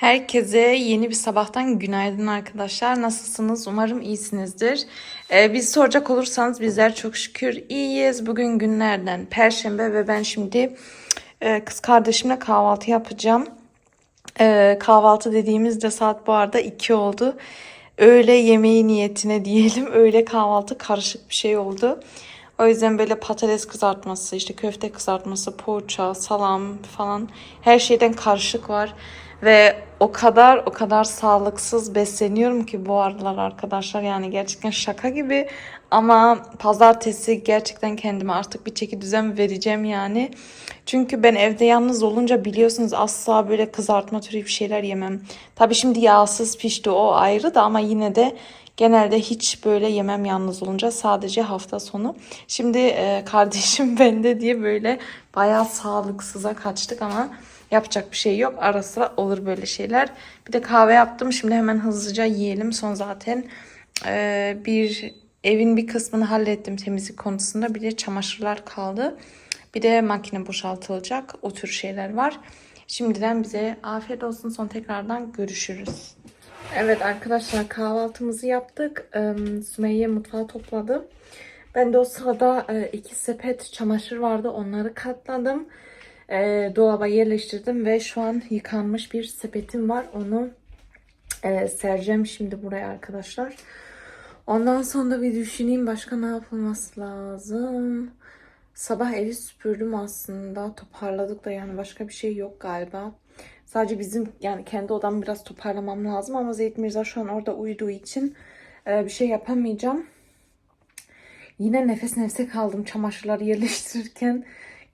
Herkese yeni bir sabahtan günaydın arkadaşlar. Nasılsınız? Umarım iyisinizdir. Ee, biz soracak olursanız bizler çok şükür iyiyiz. Bugün günlerden Perşembe ve ben şimdi e, kız kardeşimle kahvaltı yapacağım. Ee, kahvaltı dediğimizde saat bu arada 2 oldu. Öğle yemeği niyetine diyelim. Öğle kahvaltı karışık bir şey oldu. O yüzden böyle patates kızartması, işte köfte kızartması, poğaça, salam falan her şeyden karışık var. Ve o kadar o kadar sağlıksız besleniyorum ki bu aralar arkadaşlar. Yani gerçekten şaka gibi. Ama pazartesi gerçekten kendime artık bir çeki düzen vereceğim yani. Çünkü ben evde yalnız olunca biliyorsunuz asla böyle kızartma türü bir şeyler yemem. Tabii şimdi yağsız pişti o ayrı da ama yine de genelde hiç böyle yemem yalnız olunca sadece hafta sonu. Şimdi e, kardeşim bende diye böyle bayağı sağlıksıza kaçtık ama yapacak bir şey yok. Ara sıra olur böyle şeyler. Bir de kahve yaptım. Şimdi hemen hızlıca yiyelim. Son zaten e, bir evin bir kısmını hallettim temizlik konusunda. Bir de çamaşırlar kaldı. Bir de makine boşaltılacak. O tür şeyler var. Şimdiden bize afiyet olsun. Son tekrardan görüşürüz. Evet arkadaşlar kahvaltımızı yaptık. Sümeyye mutfağı topladı. Ben de o sırada iki sepet çamaşır vardı. Onları katladım. E, dolaba yerleştirdim ve şu an yıkanmış bir sepetim var. Onu e, sereceğim şimdi buraya arkadaşlar. Ondan sonra bir düşüneyim başka ne yapılması lazım. Sabah evi süpürdüm aslında. Toparladık da yani başka bir şey yok galiba. Sadece bizim yani kendi odamı biraz toparlamam lazım ama Zeyt Mirza şu an orada uyuduğu için e, bir şey yapamayacağım. Yine nefes nefese kaldım çamaşırları yerleştirirken.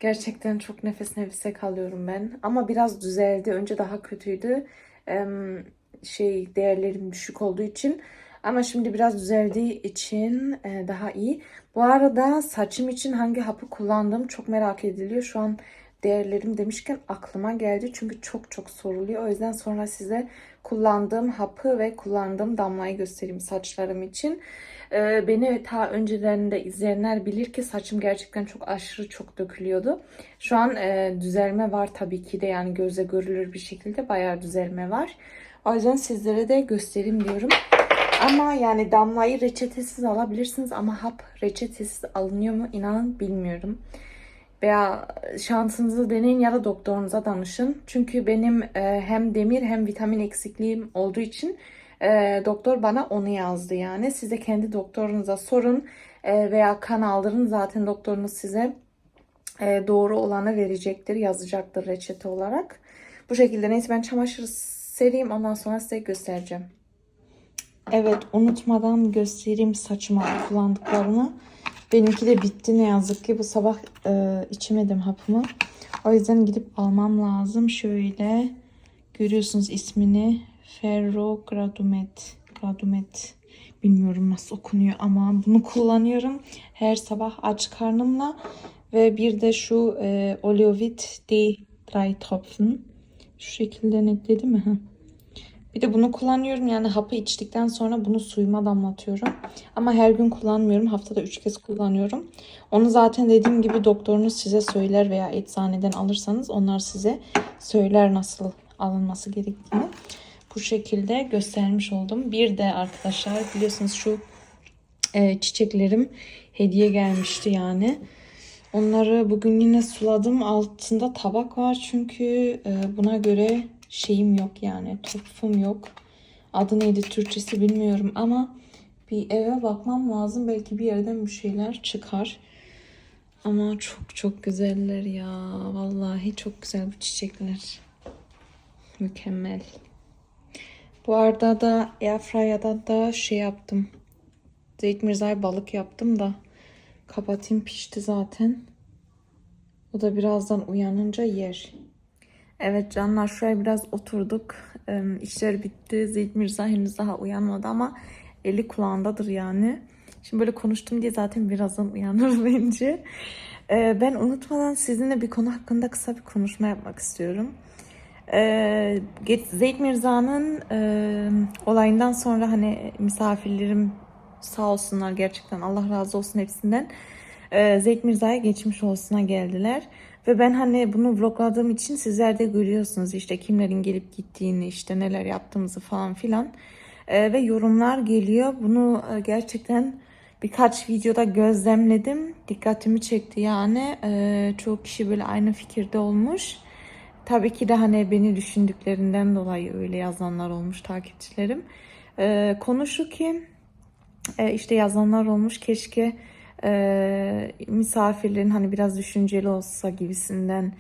Gerçekten çok nefes nefese kalıyorum ben. Ama biraz düzeldi. Önce daha kötüydü. Ee, şey değerlerim düşük olduğu için. Ama şimdi biraz düzeldiği için e, daha iyi. Bu arada saçım için hangi hapı kullandığım çok merak ediliyor. Şu an değerlerim demişken aklıma geldi. Çünkü çok çok soruluyor. O yüzden sonra size kullandığım hapı ve kullandığım damlayı göstereyim saçlarım için. Ee, beni ta önceden de izleyenler bilir ki saçım gerçekten çok aşırı çok dökülüyordu. Şu an e, düzelme var tabii ki de yani göze görülür bir şekilde bayağı düzelme var. O yüzden sizlere de göstereyim diyorum. Ama yani damlayı reçetesiz alabilirsiniz ama hap reçetesiz alınıyor mu inanın bilmiyorum. Veya şansınızı deneyin ya da doktorunuza danışın. Çünkü benim e, hem demir hem vitamin eksikliğim olduğu için e, doktor bana onu yazdı yani. Siz de kendi doktorunuza sorun e, veya kan aldırın zaten doktorunuz size e, doğru olanı verecektir, yazacaktır reçete olarak. Bu şekilde neyse ben çamaşır sereyim ondan sonra size göstereceğim. Evet unutmadan göstereyim saçıma kullandıklarımı. Benimki de bitti ne yazık ki. Bu sabah e, içemedim hapımı. O yüzden gidip almam lazım. Şöyle görüyorsunuz ismini. Ferro Gradumet. Bilmiyorum nasıl okunuyor ama bunu kullanıyorum. Her sabah aç karnımla. Ve bir de şu e, Oleovit D. Dry Tropfen. Şu şekilde netledi mi? Bir de bunu kullanıyorum yani hapı içtikten sonra bunu suyuma damlatıyorum. Ama her gün kullanmıyorum. Haftada 3 kez kullanıyorum. Onu zaten dediğim gibi doktorunuz size söyler veya eczaneden alırsanız onlar size söyler nasıl alınması gerektiğini. Bu şekilde göstermiş oldum. Bir de arkadaşlar biliyorsunuz şu e, çiçeklerim hediye gelmişti yani. Onları bugün yine suladım. Altında tabak var çünkü e, buna göre şeyim yok yani. Topum yok. Adı neydi Türkçesi bilmiyorum ama bir eve bakmam lazım. Belki bir yerden bir şeyler çıkar. Ama çok çok güzeller ya. Vallahi çok güzel bu çiçekler. Mükemmel. Bu arada da Airfryer'da da şey yaptım. Zeyt Mirza'ya balık yaptım da kapatayım pişti zaten. O da birazdan uyanınca yer. Evet canlar şuraya biraz oturduk. Ee, işler bitti. Zeyt Mirza henüz daha uyanmadı ama eli kulağındadır yani. Şimdi böyle konuştum diye zaten birazdan uyanır bence. Ee, ben unutmadan sizinle bir konu hakkında kısa bir konuşma yapmak istiyorum. Ee, Zeyd Mirza'nın e, olayından sonra hani misafirlerim sağ olsunlar gerçekten Allah razı olsun hepsinden. E, Zeyd Mirza'ya geçmiş olsuna geldiler. Ve ben hani bunu vlogladığım için sizler de görüyorsunuz işte kimlerin gelip gittiğini işte neler yaptığımızı falan filan. Ee, ve yorumlar geliyor. Bunu e, gerçekten birkaç videoda gözlemledim. Dikkatimi çekti yani. Ee, çoğu kişi böyle aynı fikirde olmuş. Tabii ki de hani beni düşündüklerinden dolayı öyle yazanlar olmuş takipçilerim. Ee, konu şu ki e, işte yazanlar olmuş keşke e, misafirlerin hani biraz düşünceli olsa gibisinden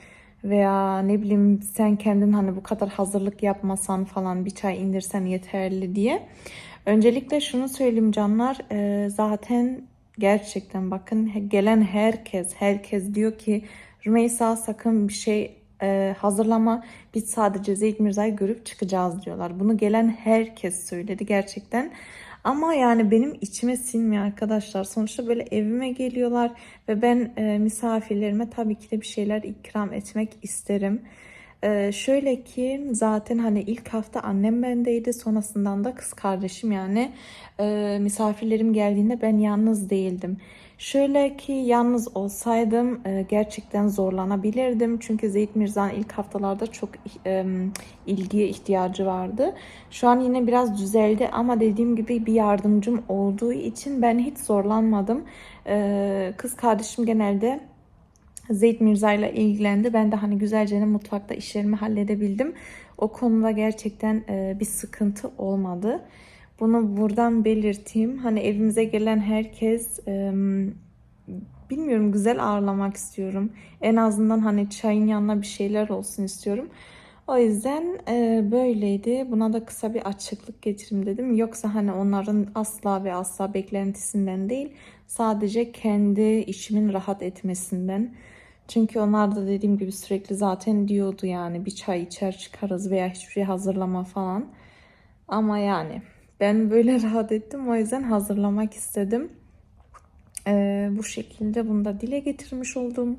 veya ne bileyim sen kendin hani bu kadar hazırlık yapmasan falan bir çay indirsen yeterli diye. Öncelikle şunu söyleyeyim canlar e, zaten gerçekten bakın gelen herkes herkes diyor ki Rümeysa sakın bir şey e, hazırlama biz sadece Zeyd Mirza'yı görüp çıkacağız diyorlar. Bunu gelen herkes söyledi gerçekten. Ama yani benim içime sinmiyor arkadaşlar. Sonuçta böyle evime geliyorlar ve ben e, misafirlerime tabii ki de bir şeyler ikram etmek isterim. E, şöyle ki zaten hani ilk hafta annem bendeydi. Sonrasından da kız kardeşim yani e, misafirlerim geldiğinde ben yalnız değildim. Şöyle ki yalnız olsaydım e, gerçekten zorlanabilirdim. Çünkü Zeyd Mirza'nın ilk haftalarda çok e, ilgiye ihtiyacı vardı. Şu an yine biraz düzeldi ama dediğim gibi bir yardımcım olduğu için ben hiç zorlanmadım. E, kız kardeşim genelde Zeyd Mirza ile ilgilendi. Ben de hani güzelce mutfakta işlerimi halledebildim. O konuda gerçekten bir sıkıntı olmadı. Bunu buradan belirteyim. Hani evimize gelen herkes bilmiyorum güzel ağırlamak istiyorum. En azından hani çayın yanına bir şeyler olsun istiyorum. O yüzden böyleydi. Buna da kısa bir açıklık getireyim dedim. Yoksa hani onların asla ve asla beklentisinden değil. Sadece kendi işimin rahat etmesinden. Çünkü onlar da dediğim gibi sürekli zaten diyordu yani bir çay içer çıkarız veya hiçbir şey hazırlama falan. Ama yani ben böyle rahat ettim o yüzden hazırlamak istedim. Ee, bu şekilde bunu da dile getirmiş oldum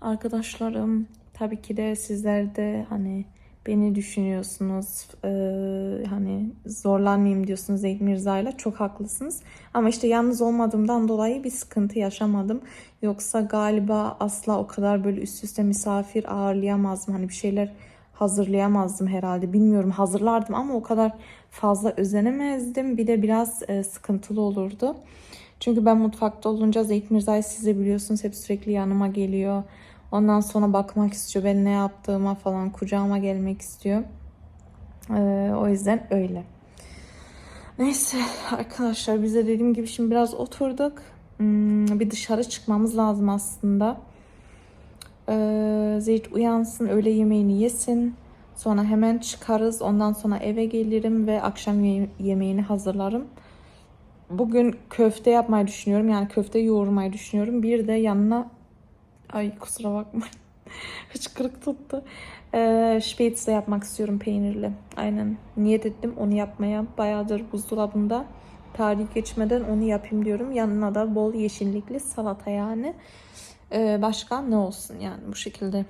arkadaşlarım. Tabii ki de sizler de hani beni düşünüyorsunuz. Ee, hani zorlanmayayım diyorsunuz Zeyd Mirza'yla. Çok haklısınız. Ama işte yalnız olmadığımdan dolayı bir sıkıntı yaşamadım. Yoksa galiba asla o kadar böyle üst üste misafir ağırlayamazdım. Hani bir şeyler hazırlayamazdım herhalde. Bilmiyorum hazırlardım ama o kadar fazla özenemezdim. Bir de biraz e, sıkıntılı olurdu. Çünkü ben mutfakta olunca Zeyd Mirza'yı siz de biliyorsunuz hep sürekli yanıma geliyor. Ondan sonra bakmak istiyor. Ben ne yaptığıma falan kucağıma gelmek istiyor. Ee, o yüzden öyle. Neyse arkadaşlar bize dediğim gibi şimdi biraz oturduk. Hmm, bir dışarı çıkmamız lazım aslında. Ee, Zeyd uyansın, öğle yemeğini yesin. Sonra hemen çıkarız. Ondan sonra eve gelirim ve akşam ye- yemeğini hazırlarım. Bugün köfte yapmayı düşünüyorum. Yani köfte yoğurmayı düşünüyorum. Bir de yanına ay kusura bakma. Hıçkırık tuttu. Ee, Spätzle yapmak istiyorum peynirli. Aynen. Niyet ettim onu yapmaya. Bayağıdır buzdolabında. Tarih geçmeden onu yapayım diyorum. Yanına da bol yeşillikli salata yani. Ee, başka ne olsun yani bu şekilde.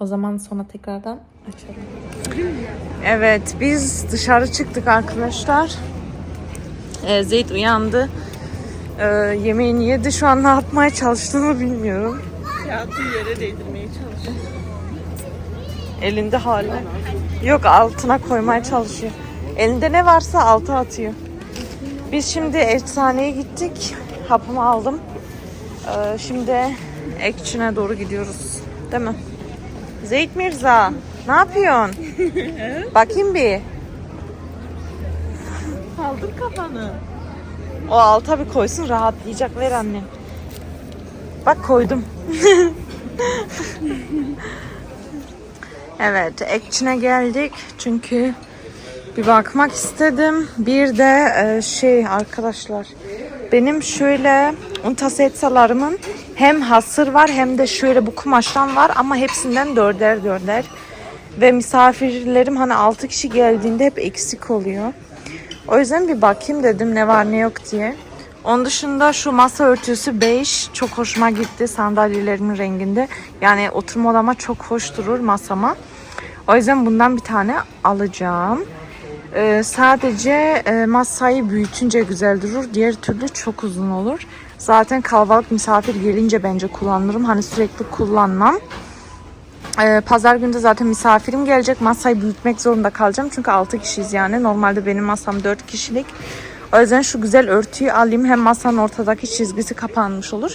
O zaman sonra tekrardan açarım. Evet biz dışarı çıktık arkadaşlar. Ee, Zeyd uyandı. Ee, yemeğini yedi. Şu an ne yapmaya çalıştığını bilmiyorum. Kağıtı yere değdirmeye çalışıyor. Elinde hala. Yok altına koymaya çalışıyor. Elinde ne varsa alta atıyor. Biz şimdi efsaneye gittik. Hapımı aldım. Ee, şimdi Ekçin'e doğru gidiyoruz. Değil mi? Zeyd Mirza ne yapıyorsun? Bakayım bir. Kaldır kafanı. O alta bir koysun rahatlayacak. Ver annem. Bak koydum. evet Ekçin'e geldik. Çünkü bir bakmak istedim. Bir de e, şey arkadaşlar. Benim şöyle untasetsalarımın hem hasır var hem de şöyle bu kumaştan var ama hepsinden dörder dörder. Ve misafirlerim hani 6 kişi geldiğinde hep eksik oluyor. O yüzden bir bakayım dedim ne var ne yok diye. Onun dışında şu masa örtüsü beige çok hoşuma gitti sandalyelerimin renginde. Yani oturma odama çok hoş durur masama. O yüzden bundan bir tane alacağım. Ee, sadece e, masayı büyütünce güzel durur. Diğer türlü çok uzun olur. Zaten kalabalık misafir gelince bence kullanırım. Hani sürekli kullanmam. Ee, pazar günü de zaten misafirim gelecek. Masayı büyütmek zorunda kalacağım. Çünkü 6 kişiyiz yani. Normalde benim masam 4 kişilik. O yüzden şu güzel örtüyü alayım. Hem masanın ortadaki çizgisi kapanmış olur.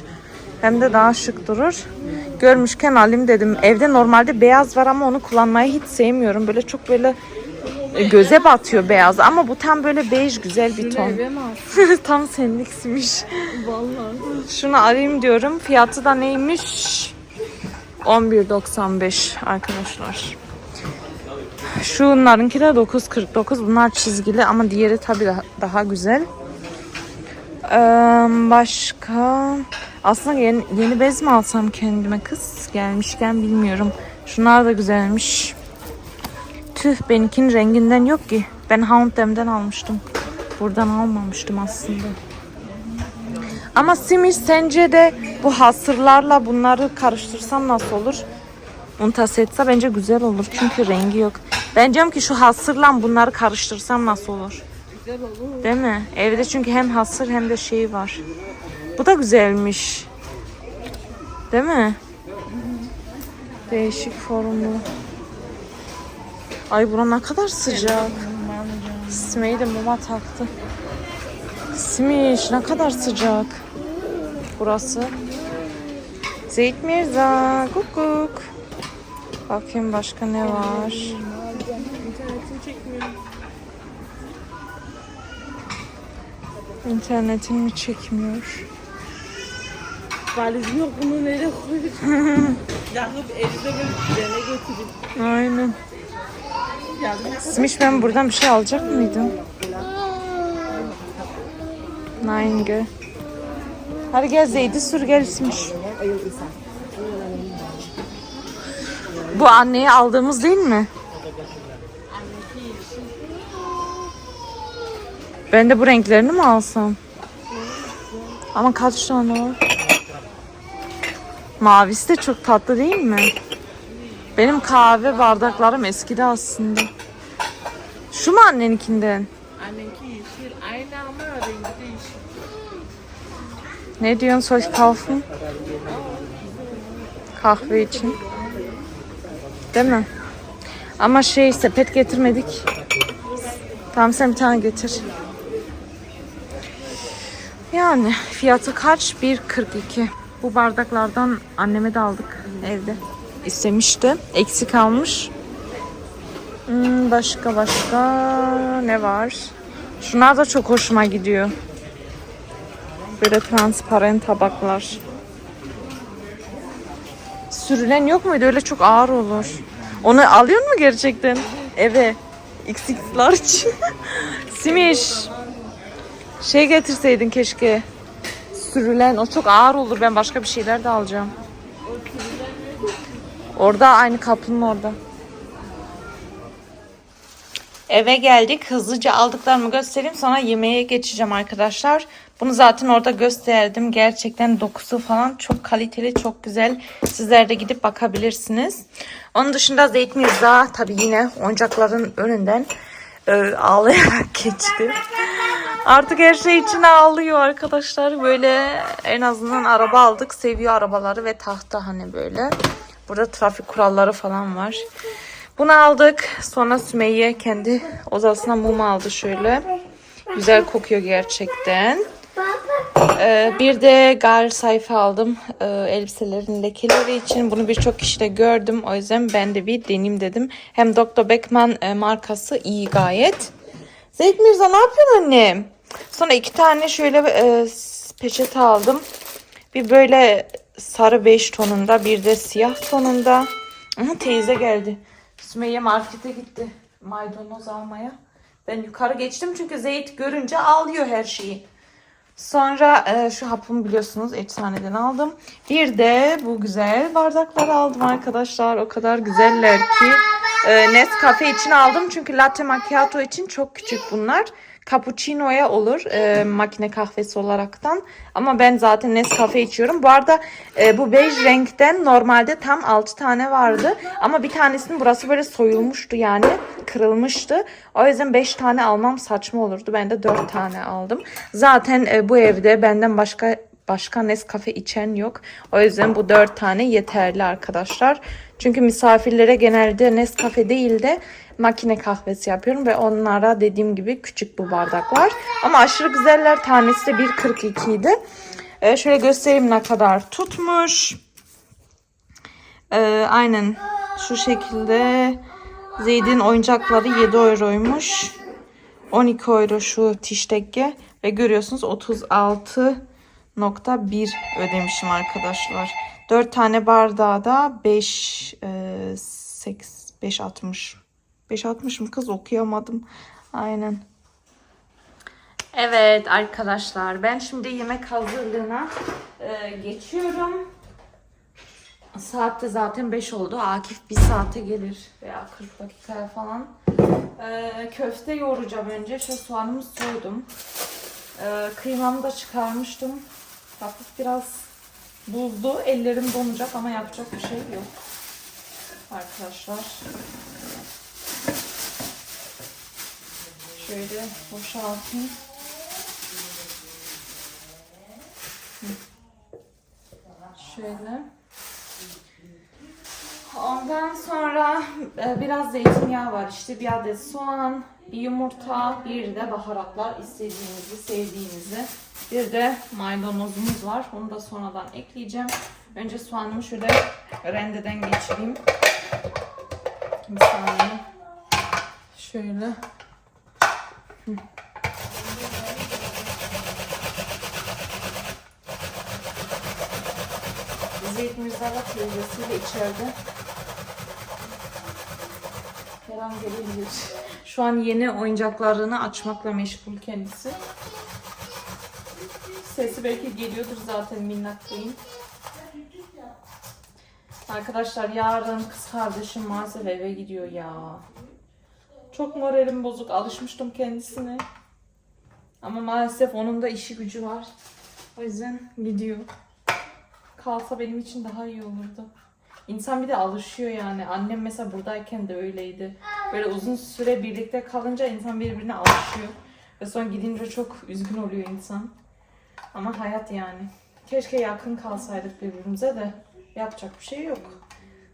Hem de daha şık durur. Görmüşken alayım dedim. Evde normalde beyaz var ama onu kullanmayı hiç sevmiyorum. Böyle çok böyle göze batıyor beyaz. Ama bu tam böyle bej güzel bir ton. Tam senliksmiş. Vallahi. Şunu arayayım diyorum. Fiyatı da neymiş? 11.95 arkadaşlar. Şunlarınki de 9.49. Bunlar çizgili ama diğeri tabii daha, daha güzel. Ee, başka aslında yeni, yeni bez mi alsam kendime kız gelmişken bilmiyorum. Şunlar da güzelmiş. Tüh benimkinin renginden yok ki. Ben Hound'em'den almıştım. Buradan almamıştım aslında. Ama Simir sence de bu hasırlarla bunları karıştırsam nasıl olur? Untasetsa bence güzel olur çünkü rengi yok. Ben diyorum ki şu hasırla bunları karıştırsam nasıl olur? Güzel olur. Değil mi? Evde çünkü hem hasır hem de şey var. Bu da güzelmiş. Değil mi? Değişik formlu. Ay bura ne kadar sıcak. Simeyi de muma taktı. Simiş ne kadar sıcak. Burası. Zeyt Mirza. Kukuk. Bakayım başka ne var. İnternetim mi çekmiyor? Valizim yok bunu nereye koyacağım? Yakıp elinde böyle trene götüreyim. Aynen. Simiş ben buradan bir şey alacak mıydım? Nein Hadi gel Zeydi sür gel Simiş. Bu anneye aldığımız değil mi? Ben de bu renklerini mi alsam? Ama kaç tane var? Mavisi de çok tatlı değil mi? Benim kahve bardaklarım eskidi aslında. Şu mu anneninkinden? Annenki yeşil. Aynı ama rengi değişik. Ne diyorsun ich kaufen? Kahve için. Değil mi? Ama şey sepet getirmedik. Tamam sen bir tane getir. Yani fiyatı kaç? 1.42. Bu bardaklardan anneme de aldık evde. İstemişti. Eksik almış. Hmm, başka başka ne var? Şunlar da çok hoşuma gidiyor. Böyle transparan tabaklar. Sürülen yok muydu? Öyle çok ağır olur. Onu alıyor mu gerçekten? Eve. XX large. Simiş. Şey getirseydin keşke. Sürülen. O çok ağır olur. Ben başka bir şeyler de alacağım. Orada aynı kapının orada. Eve geldik. Hızlıca aldıklarımı göstereyim. Sonra yemeğe geçeceğim arkadaşlar. Bunu zaten orada gösterdim. Gerçekten dokusu falan çok kaliteli, çok güzel. Sizler de gidip bakabilirsiniz. Onun dışında Zeyt Mirza tabii yine oyuncakların önünden e, ağlayarak geçti. Artık her şey için ağlıyor arkadaşlar. Böyle en azından araba aldık. Seviyor arabaları ve tahta hani böyle. Burada trafik kuralları falan var. Bunu aldık. Sonra Sümeyye kendi odasına mum aldı şöyle. Güzel kokuyor gerçekten. Ee, bir de gar sayfa aldım ee, elbiselerin lekeleri için. Bunu birçok kişide gördüm. O yüzden ben de bir deneyim dedim. Hem Dr. Beckman e, markası iyi gayet. Zeyt Mirza ne yapıyorsun annem? Sonra iki tane şöyle e, peçete aldım. Bir böyle sarı beş tonunda bir de siyah tonunda. Aha, teyze geldi. Sümeyye markete gitti maydanoz almaya. Ben yukarı geçtim çünkü Zeyt görünce ağlıyor her şeyi. Sonra e, şu hapımı biliyorsunuz eczaneden aldım. Bir de bu güzel bardakları aldım arkadaşlar. O kadar güzeller ki. E, Nescafe için aldım çünkü latte macchiato için çok küçük bunlar. Cappuccino'ya olur e, makine kahvesi olaraktan. Ama ben zaten Nescafe içiyorum. Bu arada e, bu bej renkten normalde tam 6 tane vardı. Ama bir tanesinin burası böyle soyulmuştu yani. Kırılmıştı. O yüzden 5 tane almam saçma olurdu. Ben de 4 tane aldım. Zaten e, bu evde benden başka başka Nescafe içen yok. O yüzden bu dört tane yeterli arkadaşlar. Çünkü misafirlere genelde Nescafe değil de makine kahvesi yapıyorum ve onlara dediğim gibi küçük bu bardaklar. Ama aşırı güzeller. Tanesi de 1.42 idi. Ee, şöyle göstereyim ne kadar tutmuş. Ee, aynen şu şekilde Zeyd'in oyuncakları 7 euroymuş. 12 euro şu tiştekke ve görüyorsunuz 36.1 ödemişim arkadaşlar. 4 tane bardağı da 5 e, 8 5.60 5.60 mı kız okuyamadım. Aynen. Evet arkadaşlar ben şimdi yemek hazırlığına e, geçiyorum. Saat de zaten 5 oldu. Akif bir saate gelir veya 40 dakikaya falan. Ee, köfte yoğuracağım önce. Şöyle soğanımı soydum. Ee, kıymamı da çıkarmıştım. Hafif biraz buzlu. Ellerim donacak ama yapacak bir şey yok. Arkadaşlar. Şöyle boşaltayım. Şöyle. Ondan sonra e, biraz zeytinyağı var. İşte bir adet soğan, bir yumurta, bir de baharatlar istediğinizi, sevdiğinizi. Bir de maydanozumuz var. Onu da sonradan ekleyeceğim. Önce soğanımı şöyle rendeden geçireyim. Bir saniye. Şöyle. Hı. Zeyt Mirzala teyzesiyle içeride. Her an gelebilir. Şu an yeni oyuncaklarını açmakla meşgul kendisi. Sesi belki geliyordur zaten minnak beyin. Arkadaşlar yarın kız kardeşim maalesef eve gidiyor ya. Çok moralim bozuk. Alışmıştım kendisine. Ama maalesef onun da işi gücü var. O yüzden gidiyor kalsa benim için daha iyi olurdu. İnsan bir de alışıyor yani. Annem mesela buradayken de öyleydi. Böyle uzun süre birlikte kalınca insan birbirine alışıyor. Ve sonra gidince çok üzgün oluyor insan. Ama hayat yani. Keşke yakın kalsaydık birbirimize de yapacak bir şey yok.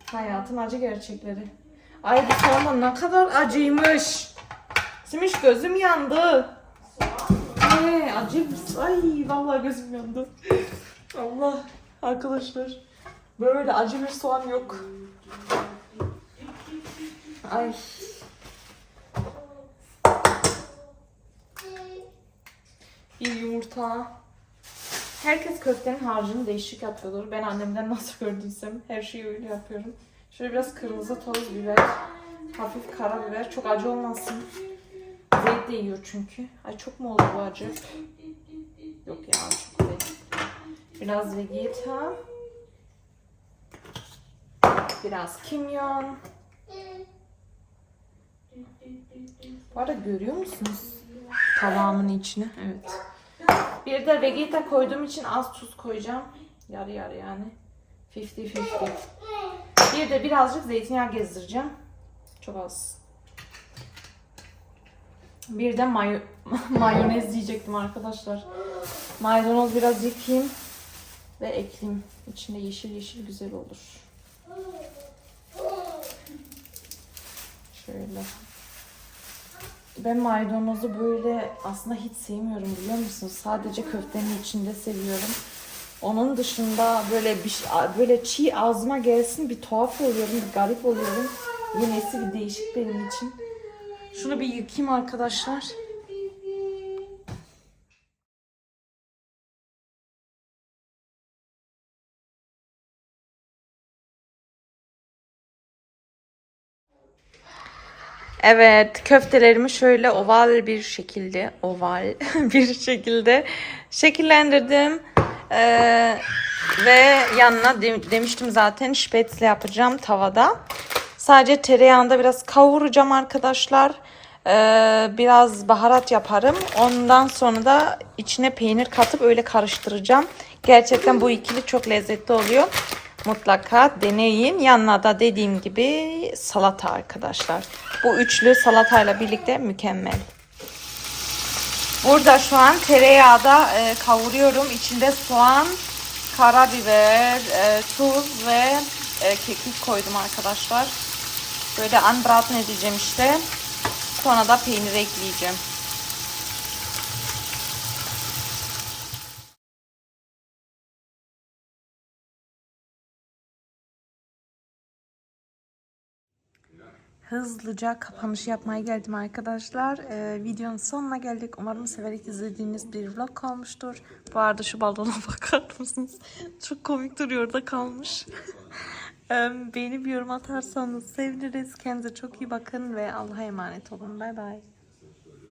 Hayatın acı gerçekleri. Ay bu soğan ne kadar acıymış. Simiş gözüm yandı. Ay acı. Ay vallahi gözüm yandı. Allah. Arkadaşlar böyle acı bir soğan yok. Ay. Bir yumurta. Herkes köftenin harcını değişik yapıyordur. Ben annemden nasıl gördüysem her şeyi öyle yapıyorum. Şöyle biraz kırmızı toz biber. Hafif karabiber. Çok acı olmasın. Zeyt de yiyor çünkü. Ay çok mu oldu bu acı? Yok ya çok değil. Biraz vegeta. Biraz kimyon. Bu arada görüyor musunuz? Tavamın içine. Evet. Bir de vegeta koyduğum için az tuz koyacağım. Yarı yarı yani. 50-50. Bir de birazcık zeytinyağı gezdireceğim. Çok az. Bir de mayo mayonez diyecektim arkadaşlar. Maydanoz biraz yıkayayım ve ekleyeyim. İçinde yeşil yeşil güzel olur. Şöyle. Ben maydanozu böyle aslında hiç sevmiyorum biliyor musunuz? Sadece köftenin içinde seviyorum. Onun dışında böyle bir böyle çiğ ağzıma gelsin bir tuhaf oluyorum, bir garip oluyorum. Yemesi bir değişik benim için. Şunu bir yıkayayım arkadaşlar. Evet, köftelerimi şöyle oval bir şekilde, oval bir şekilde şekillendirdim. Ee, ve yanına de- demiştim zaten spätzle yapacağım tavada. Sadece tereyağında biraz kavuracağım arkadaşlar. Ee, biraz baharat yaparım. Ondan sonra da içine peynir katıp öyle karıştıracağım. Gerçekten bu ikili çok lezzetli oluyor. Mutlaka deneyin. Yanına da dediğim gibi salata arkadaşlar. Bu üçlü salatayla birlikte mükemmel. Burada şu an tereyağda e, kavuruyorum. İçinde soğan, karabiber, e, tuz ve e, kekik koydum arkadaşlar. Böyle anbraten edeceğim işte. Sonra da peynir ekleyeceğim. Hızlıca kapanış yapmaya geldim arkadaşlar. Ee, videonun sonuna geldik. Umarım severek izlediğiniz bir vlog olmuştur. Bu arada şu balona bakar mısınız? Çok komik duruyor orada kalmış. Ee, yorum atarsanız seviniriz. Kendinize çok iyi bakın ve Allah'a emanet olun. Bay bay.